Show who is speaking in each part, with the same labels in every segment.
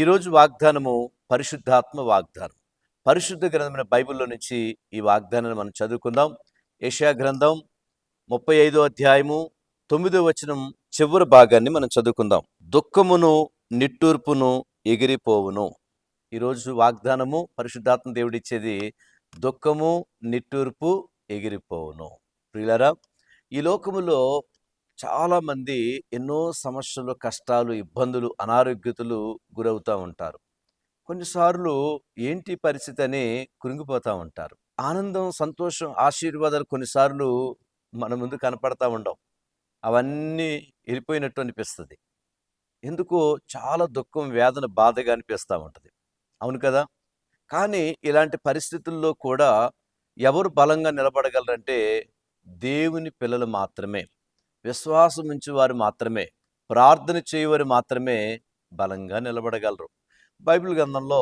Speaker 1: ఈరోజు వాగ్దానము పరిశుద్ధాత్మ వాగ్దానం. పరిశుద్ధ గ్రంథమైన బైబిల్లో నుంచి ఈ వాగ్దానాన్ని మనం చదువుకుందాం. ఏషియా గ్రంథం ముప్పై ఐదో అధ్యాయము తొమ్మిదో వచనం చివరి భాగాన్ని మనం చదువుకుందాం. దుఃఖమును నిట్టూర్పును ఎగిరిపోవును. ఈరోజు వాగ్దానము పరిశుద్ధాత్మ దేవుడిచ్చేది దుఃఖము నిట్టూర్పు ఎగిరిపోవును. ప్రియులరా ఈ లోకములో చాలామంది ఎన్నో సమస్యలు కష్టాలు ఇబ్బందులు అనారోగ్యతలు గురవుతూ ఉంటారు. కొన్నిసార్లు ఏంటి పరిస్థితి అని కృంగిపోతూ ఉంటారు. ఆనందం సంతోషం ఆశీర్వాదాలు కొన్నిసార్లు మన ముందు కనపడతా ఉండవు. అవన్నీ వెళ్ళిపోయినట్టు అనిపిస్తుంది. ఎందుకో చాలా దుఃఖం వేదన బాధగా అనిపిస్తూ ఉంటుంది. అవును కదా? కానీ ఇలాంటి పరిస్థితుల్లో కూడా ఎవరు బలంగా నిలబడగలరంటే దేవుని పిల్లలు మాత్రమే. విశ్వాసం ఉంచేవారు మాత్రమే ప్రార్థన చేయవారు మాత్రమే బలంగా నిలబడగలరు. బైబిల్ గ్రంథంలో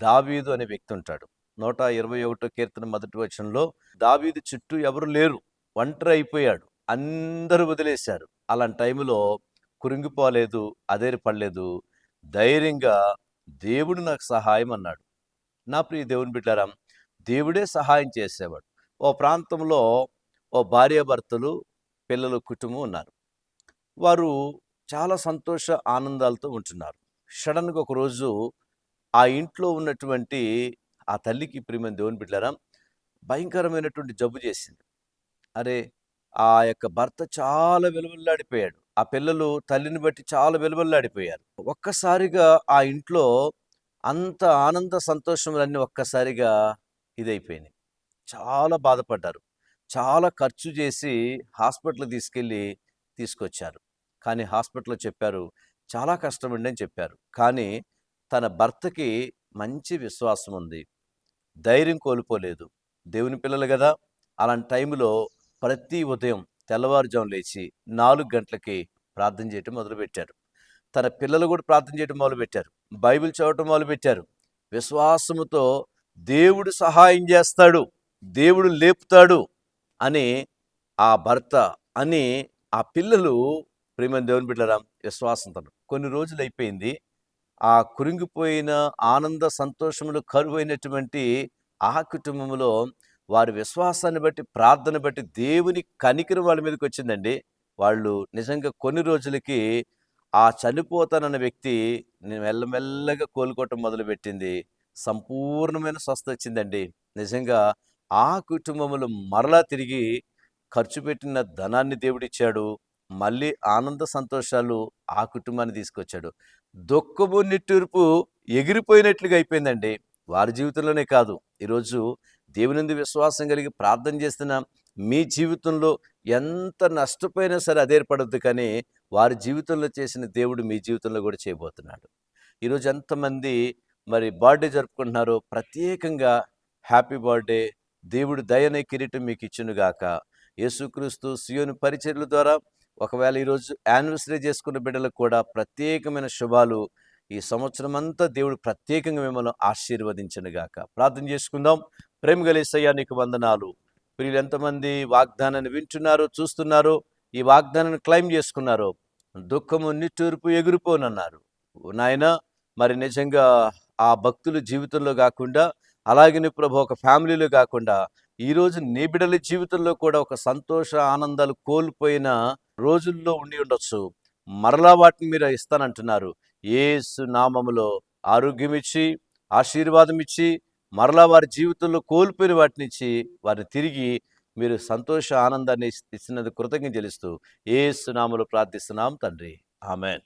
Speaker 1: దావీదు అనే వ్యక్తి ఉంటాడు నూట ఇరవై ఒకటో కీర్తన మొదటి వచనంలో దావీదు చుట్టూ ఎవరు లేరు ఒంటరి అయిపోయాడు అందరూ వదిలేశారు. అలాంటి టైంలో కురింగిపోలేదు అదేరిపడలేదు ధైర్యంగా దేవుడు నాకు సహాయం అన్నాడు. నా ప్రియ దేవుని బిడ్డారా దేవుడే సహాయం చేసేవాడు. ఓ ప్రాంతంలో ఓ భార్యాభర్తలు పిల్లలు కుటుంబం ఉన్నారు. వారు చాలా సంతోష ఆనందాలతో ఉంటున్నారు. సడన్గా ఒకరోజు ఆ ఇంట్లో ఉన్నటువంటి ఆ తల్లికి ప్రియమైన దేవుని బిడ్డారా భయంకరమైనటువంటి జబ్బు చేసింది. అరే ఆ యొక్క భర్త చాలా వెలువల్లాడిపోయాడు. ఆ పిల్లలు తల్లిని బట్టి చాలా వెలువల్లాడిపోయారు. ఒక్కసారిగా ఆ ఇంట్లో అంత ఆనంద సంతోషములన్నీ ఒక్కసారిగా ఇదైపోయినాయి. చాలా బాధపడ్డారు. చాలా ఖర్చు చేసి హాస్పిటల్ తీసుకెళ్ళి తీసుకొచ్చారు. కానీ హాస్పిటల్లో చెప్పారు చాలా కష్టమండి అని చెప్పారు. కానీ తన భర్తకి మంచి విశ్వాసం ఉంది. ధైర్యం కోల్పోలేదు. దేవుని పిల్లలు కదా! అలాంటి టైంలో ప్రతి ఉదయం తెల్లవారుజాము లేచి నాలుగు గంటలకి ప్రార్థన చేయటం మొదలుపెట్టారు. తన పిల్లలు కూడా ప్రార్థన చేయటం మొదలుపెట్టారు. బైబిల్ చదవటం మొదలుపెట్టారు. విశ్వాసముతో దేవుడు సహాయం చేస్తాడు. దేవుడు లేపుతాడు. అని ఆ భర్త అని ఆ పిల్లలు ప్రేమ దేవుని బిడ్డరా విశ్వాసంతో కొన్ని రోజులు అయిపోయింది ఆ కురింగిపోయిన ఆనంద సంతోషములు కరువైనటువంటి ఆ కుటుంబంలో వారి విశ్వాసాన్ని బట్టి ప్రార్థన బట్టి దేవుని కనికిరం వాళ్ళ మీదకి వచ్చిందండి. వాళ్ళు నిజంగా కొన్ని రోజులకి ఆ చనిపోతానన్న వ్యక్తి మెల్లమెల్లగా కోలుకోవటం మొదలుపెట్టింది. సంపూర్ణమైన స్వస్థ వచ్చిందండి. నిజంగా ఆ కుటుంబములు మరలా తిరిగి ఖర్చు పెట్టిన ధనాన్ని దేవుడిచ్చాడు. మళ్ళీ ఆనంద సంతోషాలు ఆ కుటుంబాన్ని తీసుకొచ్చాడు. దుఃఖము నిట్టూర్పు ఎగిరిపోయినట్లుగా అయిపోయిందండి. వారి జీవితంలోనే కాదు. ఈరోజు దేవునిందు విశ్వాసం కలిగి ప్రార్థన చేస్తున్న మీ జీవితంలో ఎంత నష్టపోయినా సరే అదేర్పడద్దు కానీ వారి జీవితంలో చేసిన దేవుడు మీ జీవితంలో కూడా చేయబోతున్నాడు. ఈరోజు ఎంతమంది మరి బర్త్డే జరుపుకుంటున్నారో ప్రత్యేకంగా హ్యాపీ బర్త్డే దేవుడు దయనే కిరీటం మీకు ఇచ్చునుగాక యేసుక్రీస్తు సియోని పరిచర్ల ద్వారా ఒకవేళ ఈరోజు యానివర్సరీ చేసుకున్న బిడ్డలకు కూడా ప్రత్యేకమైన శుభాలు. ఈ సంవత్సరం అంతా దేవుడు ప్రత్యేకంగా మిమ్మల్ని ఆశీర్వదించనుగాక ప్రార్థన చేసుకుందాం. ప్రేమ గలేసయ్యా నీకు వందనాలు. వీళ్ళు ఎంతమంది వాగ్దానాన్ని వింటున్నారో చూస్తున్నారో ఈ వాగ్దానాన్ని క్లైమ్ చేసుకున్నారో దుఃఖము నిట్టూర్పు ఎగిరిపోనన్నారు. నాయన మరి నిజంగా ఆ భక్తుల జీవితంలో కాకుండా అలాగే నీ ప్రభు ఒక ఫ్యామిలీలో కాకుండా ఈరోజు నీ బిడ్డల జీవితంలో కూడా ఒక సంతోష ఆనందాలు కోల్పోయిన రోజుల్లో ఉండి ఉండొచ్చు. మరలా వాటిని మీరు ఇస్తానంటున్నారు. ఏసు నామములో ఆరోగ్యం ఇచ్చి ఆశీర్వాదం ఇచ్చి మరలా వారి జీవితంలో కోల్పోయిన వాటిని ఇచ్చి వారిని తిరిగి మీరు సంతోష ఆనందాన్ని ఇచ్చినందుకు కృతజ్ఞత చెల్లిస్తూ ఏసు నామలో ప్రార్థిస్తున్నాం తండ్రి. ఆమెన్.